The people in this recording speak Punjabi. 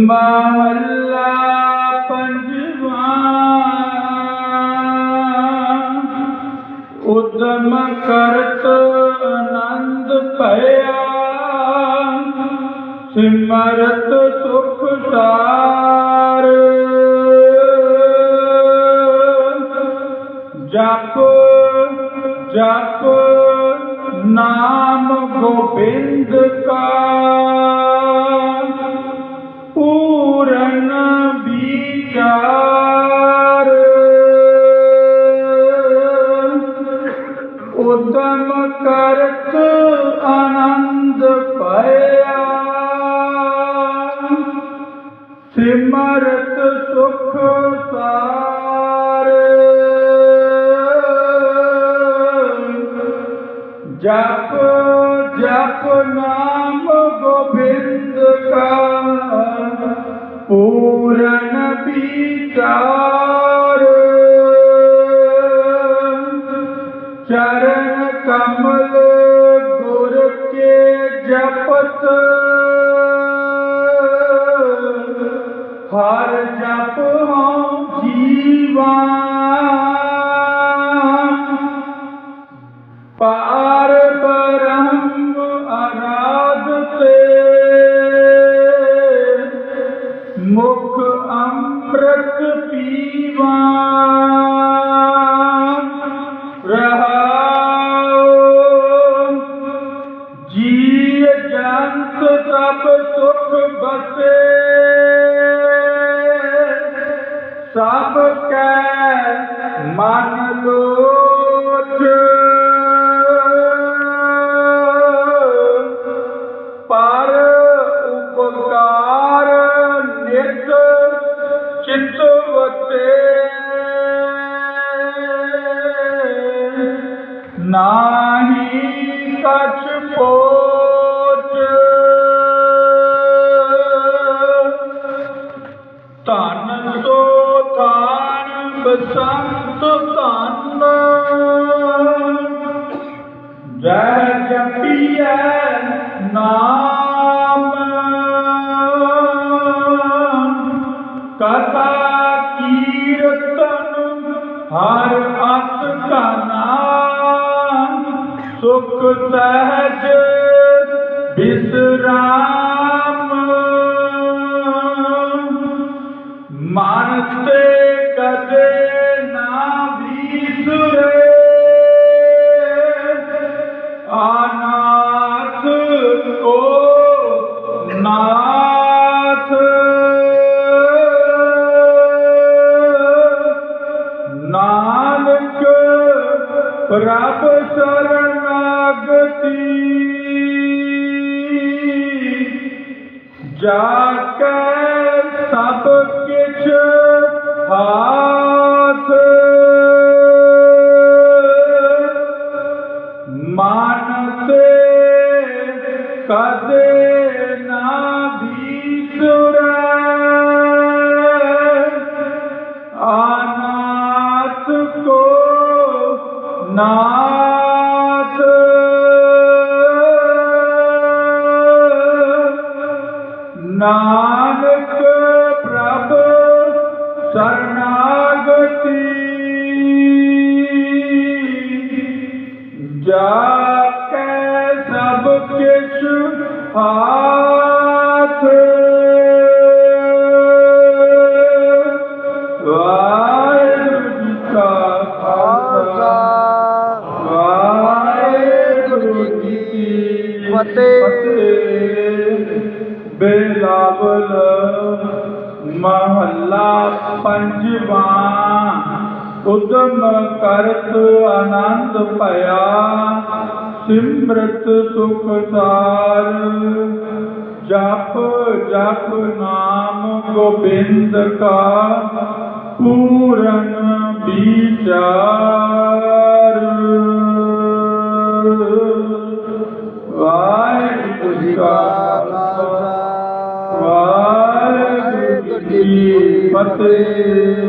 ਮਹੱਲਾ ਪੰਜਵਾਂ ਉਦਮ ਕਰਤ ਆਨੰਦ ਭਇਆ ਸਿਮਰਤ ਸੁਖ ਸਾਰ ਜਪ ਜਪ ਨਾਮ ਗੋਬਿੰਦ ਕਾ। ਪੂਰਨ ਵਿਚਾਰ। ਉਦਮ ਕਰਤ ਆਨੰਦ ਭਇਆ ਸਿਮਰਤ ਜਪ ਜਪ ਨਾਮ ਗੋਬਿੰਦ ਕਾ। ਪੂਰਨ ਵਿਚਾਰ। ਚਰਨ ਕਮਲ ਗੁਰ ਕੇ ਜਪਤ। ਹਰ ਜਪ ਹਉ ਜੀਵਾ। ਮੁਖ ਅੰਮ੍ਰਿਤ ਪੀਵਾ। ਰਹਾਉ। ਜੀ ਜੰਤ ਸਭ ਸੁਖ ਬਸੇ। ਸਭ ਕੈ ਨਾਹੀ ਕਛ ਪੋਚ। ਧਨ ਸੋ ਥਾਨ ਬਸੰਤ ਧਨ। ਜੈ ਜਪੀਐ ਨਾਮ ਸੁਖ ਸਹਿਜ ਬਿਸਰਾਮ। ਮਨ ਤੇ ਕਦੇ ਨਾ ਵਿਸਰੇ। ਅਨਾਥ ਕੋ ਨਾਥ। ਨਾਨਕ ਪ੍ਰਭ ਸਰਨਾਗਤੀ ਜਾ ਕੇ ਸਭ ਕਿਛ ਹਾਥ। ਮਨ ਤੇ ਕਦੇ ਨਾਥ। ਨਾਨਕ ਪ੍ਰਭ ਸਰਨਾਗਤੀ। ਜਾ ਕੇ ਸਭ ਕਿਛ ਹਾਥ ਫਤਿਹ। ਬੇਲਾਵਲ ਮਹੱਲਾ ਪੰਜਵਾਂ। ਉਦਮ ਕਰਤ ਆਨੰਦ ਭਇਆ, ਸਿਮਰਤ ਸੁਖ ਸਾਰ। ਜਪ ਜਪ ਨਾਮ ਗੋਬਿੰਦ ਕਾ, ਪੂਰਨ ਵਿਚਾਰ। ਵਾਹਿਗੁਰੂ ਜੀ ਕੀ ਫਤਿਹ।